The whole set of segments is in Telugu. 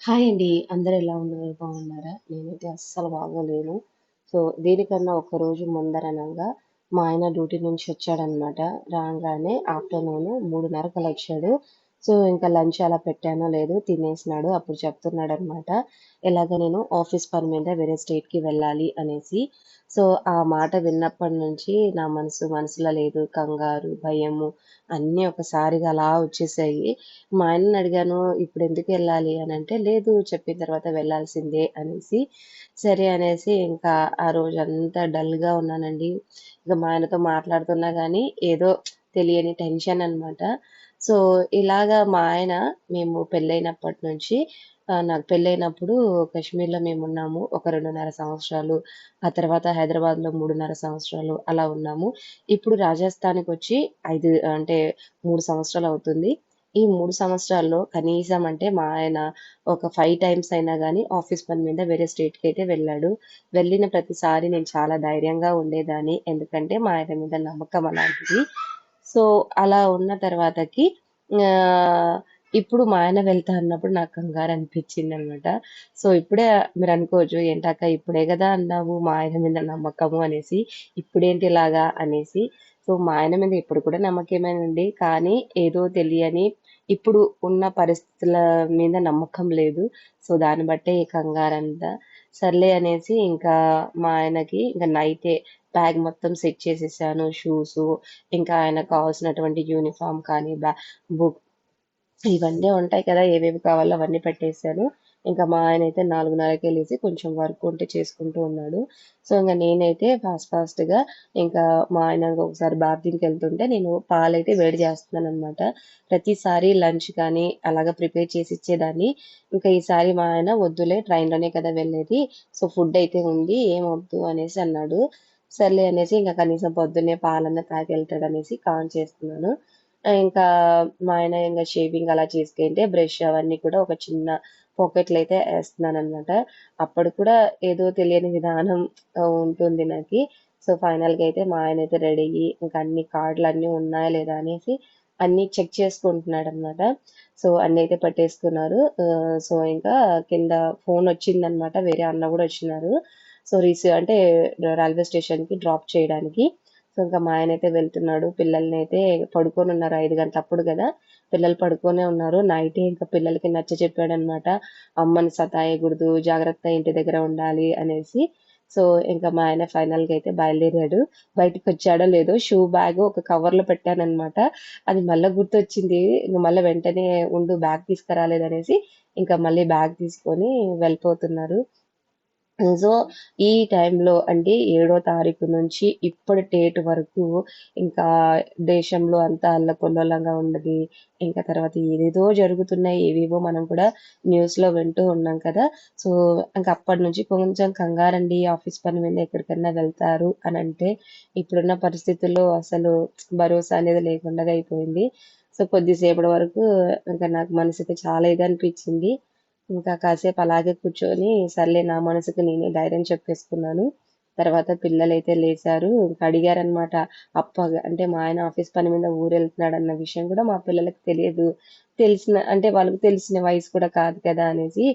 హాయ్ అండి. అందరు ఎలా ఉన్నారు? బాగున్నారా? నేనైతే అస్సలు బాగోలేను. సో, దీనికన్నా ఒక రోజు ముందరనంగా మా ఆయన డ్యూటీ నుంచి వచ్చాడనమాట. రాగానే ఆఫ్టర్‌నూన్ 3:30 అలా వచ్చాడు. సో, ఇంకా లంచ్ అలా పెట్టానో లేదో తినేసినాడు. అప్పుడు చెప్తున్నాడు అనమాట ఇలాగ నేను ఆఫీస్ పని మీద వేరే స్టేట్‌కి వెళ్ళాలి అనేసి. సో, ఆ మాట విన్నప్పటి నుంచి నా మనసు మనసులో లేదు. కంగారు, భయము అన్నీ ఒకసారిగా అలా వచ్చేసాయి. మా ఆయనని అడిగాను, ఇప్పుడు ఎందుకు వెళ్ళాలి అని అంటే "లేదు చెప్పిన తర్వాత వెళ్ళాల్సిందే" అనేసి. సరే అనేసి ఇంకా ఆ రోజు అంతా డల్‌గా ఉన్నానండి. ఇక మా ఆయనతో మాట్లాడుతున్నా కానీ ఏదో తెలియని టెన్షన్ అనమాట. సో, ఇలాగా మా ఆయన మేము పెళ్ళైనప్పటి నుంచి నాకు పెళ్ళైనప్పుడు కాశ్మీర్లో మేము ఉన్నాము ఒక 2.5 సంవత్సరాలు. ఆ తర్వాత హైదరాబాద్‌లో 3.5 సంవత్సరాలు అలా ఉన్నాము. ఇప్పుడు రాజస్థాన్కి వచ్చి ఐదు అంటే మూడు సంవత్సరాలు అవుతుంది ఈ మూడు సంవత్సరాల్లో కనీసం అంటే మా ఆయన ఒక ఫైవ్ టైమ్స్ అయినా కానీ ఆఫీస్ పని మీద వేరే స్టేట్కి అయితే వెళ్ళాడు. వెళ్ళిన ప్రతిసారి నేను చాలా ధైర్యంగా ఉండేదాన్ని. ఎందుకంటే మా ఆయన మీద నమ్మకం అలాంటిది. సో, అలా ఉన్న తర్వాతకి ఇప్పుడు మా ఆయన వెళ్తా అన్నప్పుడు నాకు కంగారు అనిపించింది అనమాట సో, ఇప్పుడే మీరు అనుకోవచ్చు ఏంటక్క ఇప్పుడే కదా అన్నావు మా ఆయన మీద నమ్మకము అనేసి. ఇప్పుడేంటి ఇలాగా అనేసి. సో, మా ఆయన మీద ఇప్పుడు కూడా నమ్మకమేనండి. కానీ ఏదో తెలియని ఇప్పుడు ఉన్న పరిస్థితుల మీద నమ్మకం లేదు. సో, దాన్ని బట్టే ఈ కంగారంతా. సర్లే అనేసి ఇంకా మా ఆయనకి ఇంకా నైటే బ్యాగ్ మొత్తం సెట్ చేసేసాను. షూస్ ఇంకా ఆయనకు కావాల్సినటువంటి యూనిఫార్మ్ కానీ, బ్యా బుక్ ఇవన్నీ ఉంటాయి కదా! ఏవేవి కావాలో అవన్నీ పెట్టేసాను. ఇంకా మా ఆయన అయితే నాలుగున్నరకే లేచి కొంచెం వర్క్ ఉంటే చేసుకుంటూ ఉన్నాడు. సో, ఇంకా నేనైతే ఫాస్ట్ ఫాస్ట్‌గా ఇంకా మా ఆయన ఒకసారి బాత్రూమ్‌కెళ్తుంటే నేను పాలైతే వేడి చేస్తున్నాననమాట. ప్రతిసారి లంచ్ కానీ అలాగా ప్రిపేర్ చేసి ఇచ్చేదాన్ని. ఇంకా ఈసారి మా ఆయన వద్దులే ట్రైన్‌లోనే కదా వెళ్ళేది. సో, ఫుడ్ అయితే ఉంది ఏమొద్దు అనేసి అన్నాడు. సర్లే అనేసి ఇంకా కనీసం పొద్దున్నే పాలన్నా తాగెళ్తాడనేసి కాన్ చేస్తున్నాను. ఇంకా మా ఆయన ఇంకా షేవింగ్ అలా చేసుకుంటే బ్రష్ అవన్నీ కూడా ఒక చిన్న పాకెట్‌లో అయితే వేస్తున్నాను అనమాట అప్పుడు కూడా ఏదో తెలియని విధానం ఉంటుంది నాకు. సో, ఫైనల్‌గా అయితే మా ఆయన అయితే రెడీ అయ్యి ఇంకా అన్ని కార్డులు అన్నీ ఉన్నాయా లేదా అనేసి అన్నీ చెక్ చేసుకుంటున్నాడు అనమాట సో, అన్నీ అయితే పట్టేసుకున్నారు. సో, ఇంకా కింద ఫోన్ వచ్చిందనమాట వేరే అన్న కూడా వచ్చినారు. సో, రీసీవ్ అంటే రైల్వే స్టేషన్‌కి డ్రాప్ చేయడానికి. సో, ఇంకా మా ఆయన అయితే వెళ్తున్నాడు. పిల్లల్ని అయితే పడుకొని ఉన్నారు ఐదు గంటల అప్పుడు కదా పిల్లలు పడుకొనే ఉన్నారు. నైట్ ఇంకా పిల్లలకి నచ్చ చెప్పాడనమాట అమ్మని సతాయకూడదు, జాగ్రత్త ఇంటి దగ్గర ఉండాలి అనేసి. సో, ఇంకా మా ఆయన ఫైనల్‌గా అయితే బయలుదేరాడు. బయటికొచ్చాడో లేదో షూ బ్యాగ్ ఒక కవర్‌లో పెట్టానమాట అది మళ్ళా గుర్తొచ్చింది. ఇంకా మళ్ళీ వెంటనే ఉండు బ్యాగ్ తీసుకురాలేదనేసి ఇంకా మళ్ళీ బ్యాగ్ తీసుకొని వెళ్ళిపోతున్నారు. సో, ఈ టైంలో అంటే ఏడో తారీఖు నుంచి ఇప్పటి డేట్ వరకు ఇంకా దేశంలో అంతా అల్లకొల్లోలంగా ఉండదు ఇంకా తర్వాత ఏదేదో జరుగుతున్నాయి. ఏవేవో మనం కూడా న్యూస్‌లో వింటూ ఉన్నాం కదా! సో, ఇంకా అప్పటి నుంచి కొంచెం కంగారండి. ఆఫీస్ పని మీద ఎక్కడికైనా వెళ్తారు అని అంటే ఇప్పుడున్న పరిస్థితుల్లో అసలు భరోసా అనేది లేకుండా అయిపోయింది. సో, కొద్దిసేపటి వరకు ఇంకా నాకు మనసైతే చాలా ఇది అనిపించింది ఇంకా కాసేపు అలాగే కూర్చొని సర్లే నా మనసుకు నేనే ధైర్యం చెప్పేసుకున్నాను. తర్వాత పిల్లలైతే లేచారు. ఇంకా అడిగారనమాట. అప్ప అంటే మా ఆయన ఆఫీస్ పని మీద ఊరెళ్తున్నాడన్న విషయం కూడా మా పిల్లలకు తెలియదు. తెలిసిన అంటే వాళ్ళకి తెలిసిన వయసు కూడా కాదు కదా! అనేసి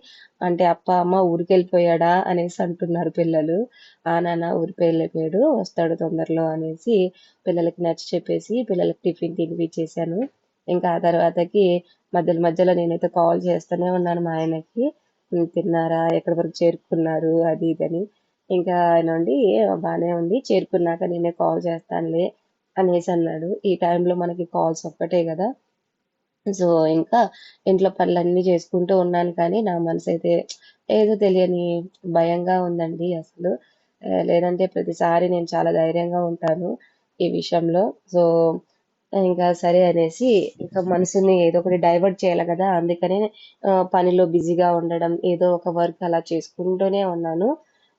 అంటే "అప్ప, అమ్మ ఊరికెళ్ళిపోయాడా?" అనేసి అంటున్నారు పిల్లలు. "ఆ! నాన్న ఊరికెళ్ళిపోయాడు. వస్తాడు తొందరలో" అనేసి పిల్లలకి నచ్చి చెప్పేసి పిల్లలకి టిఫిన్ తినిపించేశాను ఇంకా ఆ తర్వాతకి మధ్యలో మధ్యలో నేనైతే కాల్ చేస్తూనే ఉన్నాను మా ఆయనకి. తిన్నారా? ఎక్కడి వరకు చేరుకున్నారు? అది ఇదని. ఇంకా ఆయన ఉండి బాగానే ఉంది. చేరుకున్నాక నేనే కాల్ చేస్తానులే అనేసి అన్నాడు ఈ టైంలో మనకి కాల్స్ ఒక్కటే కదా సో, ఇంకా ఇంట్లో పనులన్నీ చేసుకుంటూ ఉన్నాను కానీ నా మనసు అయితే ఏదో తెలియని భయంగా ఉందండి అసలు. లేదంటే ప్రతిసారి నేను చాలా ధైర్యంగా ఉంటాను ఈ విషయంలో. సో, ఇంకా సరే అనేసి ఇంకా మనసుని ఏదో ఒకటి డైవర్ట్ చేయాలి కదా! అందుకనే పనిలో బిజీగా ఉండడం, ఏదో ఒక వర్క్ అలా చేసుకుంటూనే ఉన్నాను.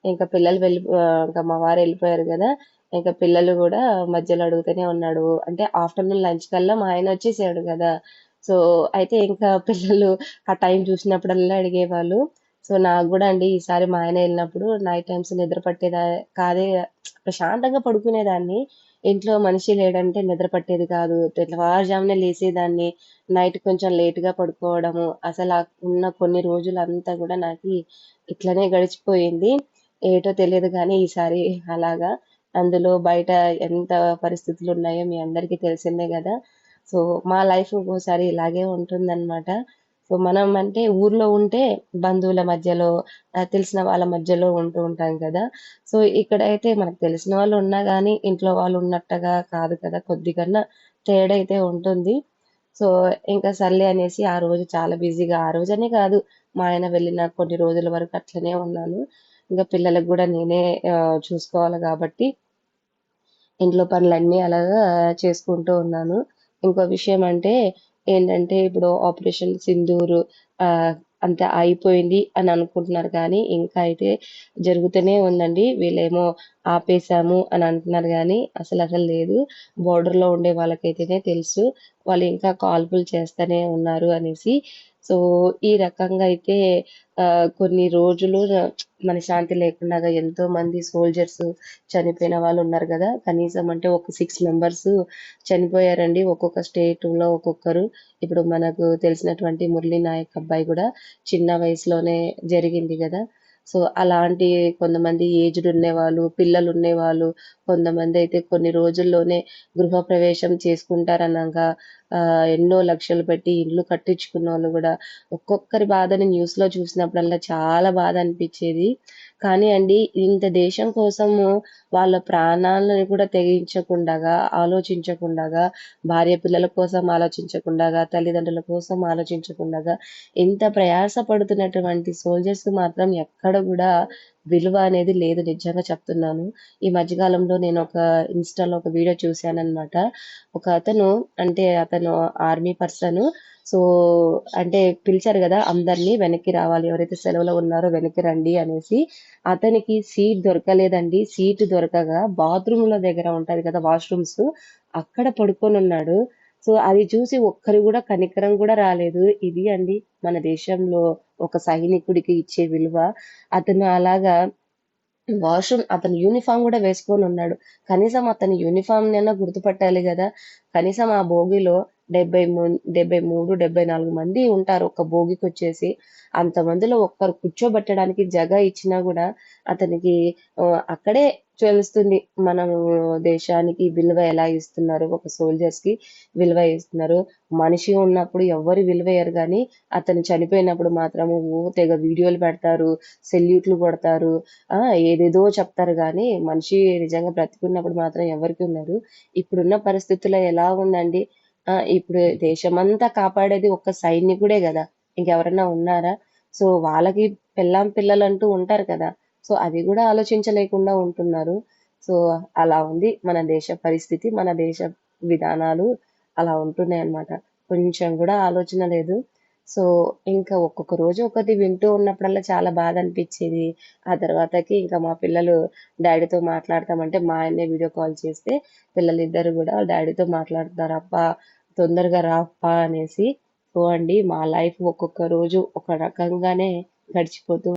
ఇంకా పిల్లలు వెళ్ళి ఇంకా మా వారు వెళ్ళిపోయారు కదా ఇంకా పిల్లలు కూడా మధ్యలో అడుగుతూనే ఉన్నాడు. అంటే ఆఫ్టర్‌నూన్ లంచ్ కల్లా మా ఆయన వచ్చేసాడు కదా సో, అయితే ఇంకా పిల్లలు ఆ టైం చూసినప్పుడల్లా అడిగేవాళ్ళు. సో, నాకు కూడా అండి ఈసారి మా ఆయన వెళ్ళినప్పుడు నైట్ టైమ్స్ నిద్ర పట్టేదా కాదే ప్రశాంతంగా పడుకునేదాన్ని. ఇంట్లో మనిషి లేడంటే నిద్ర పట్టేది కాదు. తెల్లవారుజామునే లేసేదాన్ని. నైట్ కొంచెం లేట్గా పడుకోవడము. అసలు ఉన్న కొన్ని రోజులంతా కూడా నాకు ఇట్లనే గడిచిపోయింది. ఏటో తెలియదు కానీ ఈసారి అలాగా. అందులో బయట ఎంత పరిస్థితులు ఉన్నాయో మీ అందరికీ తెలిసిందే కదా. సో మా లైఫ్ ఒక్కోసారి ఇలాగే ఉంటుందన్నమాట. సో మనం అంటే ఊర్లో ఉంటే బంధువుల మధ్యలో తెలిసిన వాళ్ళ మధ్యలో ఉంటూ ఉంటాం కదా. సో ఇక్కడైతే మనకు తెలిసిన వాళ్ళు ఉన్నా కానీ ఇంట్లో వాళ్ళు ఉన్నట్టుగా కాదు కదా. కొద్దిగా తేడా అయితే ఉంటుంది. సో ఇంకా సర్లే అనేసి ఆ రోజు చాలా బిజీగా ఆ రోజనే కాదు. మా ఆయన వెళ్ళిన కొన్ని రోజుల వరకు అట్లనే ఉన్నాను. ఇంకా పిల్లలకు కూడా నేనే చూసుకోవాలి కాబట్టి ఇంట్లో పనులన్నీ అలాగా చేసుకుంటూ ఉన్నాను. ఇంకో విషయం అంటే ఏంటంటే ఇప్పుడు ఆపరేషన్ సింధూరు అంత అయిపోయింది అని అనుకుంటున్నారు. కానీ ఇంకా అయితే జరుగుతూనే ఉందండి. వీళ్ళేమో ఆపేసాము అని అంటున్నారు. కానీ అసలు అసలు లేదు. బోర్డర్లో ఉండే వాళ్ళకైతేనే తెలుసు. వాళ్ళు ఇంకా కాల్పులు చేస్తూనే ఉన్నారు అనేసి సో ఈ రకంగా అయితే కొన్ని రోజులు మనశ్శాంతి లేకుండా ఎంతో మంది సోల్జర్స్ చనిపోయిన వాళ్ళు ఉన్నారు కదా. కనీసం అంటే ఒక సిక్స్ మెంబర్స్ చనిపోయారండి. ఒక్కొక్క స్టేట్లో ఒక్కొక్కరు. ఇప్పుడు మనకు తెలిసినటువంటి మురళీ నాయక్ అబ్బాయి కూడా చిన్న వయసులోనే జరిగింది కదా. సో అలాంటి కొంతమంది ఏజ్డ్ ఉండేవాళ్ళు పిల్లలు ఉండేవాళ్ళు కొంతమంది అయితే కొన్ని రోజుల్లోనే గృహప్రవేశం చేసుకుంటారనగా ఆ ఎన్నో లక్షలు పెట్టి ఇల్లు కట్టించుకున్న వాళ్ళు కూడా ఒక్కొక్కరి బాధని న్యూస్లో చూసినప్పుడల్లా చాలా బాధ అనిపించేది. కానీ అండి ఇంత దేశం కోసము వాళ్ళ ప్రాణాలను కూడా తెగించకుండా ఆలోచించకుండా భార్య పిల్లల కోసం ఆలోచించకుండా తల్లిదండ్రుల కోసం ఆలోచించకుండా ఎంత ప్రయాస పడుతున్నటువంటి సోల్జర్స్ మాత్రం ఎక్కడ కూడా విలువ అనేది లేదు నిజంగా చెప్తున్నాను. ఈ మధ్యకాలంలో నేను ఒక ఇన్స్టాలో ఒక వీడియో చూశానమాట ఒక అతను అంటే అతను ఆర్మీ పర్సన్ సో అంటే పిలిచారు కదా అందరినీ వెనక్కి రావాలి ఎవరైతే సెలవులో ఉన్నారో వెనక్కి రండి అనేసి. అతనికి సీట్ దొరకలేదండి. సీట్ దొరకగా బాత్రూమ్ల దగ్గర ఉంటుంది కదా వాష్రూమ్స్ అక్కడ పడుకొని ఉన్నాడు. సో అది చూసి ఒక్కరు కూడా కనికరం కూడా రాలేదు. ఇది అండి మన దేశంలో ఒక సైనికుడికి ఇచ్చే విలువ. అతను అలాగా వాష్రూమ్ అతను యూనిఫామ్ కూడా వేసుకొని ఉన్నాడు. కనీసం అతని యూనిఫామ్ నైనా గుర్తుపట్టాలి కదా. కనీసం ఆ భోగిలో డెబ్బై డెబ్బై మూడు డెబ్బై నాలుగు మంది ఉంటారు ఒక భోగికి వచ్చేసి అంత మందిలో ఒక్కరు కూర్చోబెట్టడానికి జగ ఇచ్చినా కూడా అతనికి అక్కడే తెలుస్తుంది మన దేశానికి విలువ ఎలా ఇస్తున్నారు. ఒక సోల్జర్స్కి విలువ ఇస్తున్నారు. మనిషి ఉన్నప్పుడు ఎవరు విలువయ్యారు కానీ అతను చనిపోయినప్పుడు మాత్రము ఓ తెగ వీడియోలు పెడతారు సెల్యూట్లు కొడతారు. ఆ ఏదేదో చెప్తారు కానీ మనిషి నిజంగా బ్రతికున్నప్పుడు మాత్రం ఎవరికి ఉన్నారు? ఇప్పుడున్న పరిస్థితుల్లో ఎలా ఉందండి? ఆ ఇప్పుడు దేశమంతా కాపాడేది ఒక్క సైనికుడే కదా. ఇంకెవరన్నా ఉన్నారా? సో వాళ్ళకి పెళ్ళాం పిల్లలు అంటూ ఉంటారు కదా. సో అది కూడా ఆలోచించలేకుండా ఉంటున్నారు. సో అలా ఉంది మన దేశ పరిస్థితి మన దేశ విధానాలు అలా ఉంటున్నాయి అన్నమాట కొంచెం కూడా ఆలోచన లేదు. సో ఇంకా ఒక్కొక్క రోజు ఒకటి వింటూ ఉన్నప్పుడల్లా చాలా బాధ అనిపించేది ఆ తర్వాతకి ఇంకా మా పిల్లలు డాడీతో మాట్లాడతామంటే మా ఆయనే వీడియో కాల్ చేస్తే పిల్లలిద్దరు కూడా డాడీతో మాట్లాడుతున్నారు అప్ప తొందరగా రాప్పా అనేసి. సో అండి మా లైఫ్ ఒక్కొక్క రోజు ఒక రకంగానే గడిచిపోతూ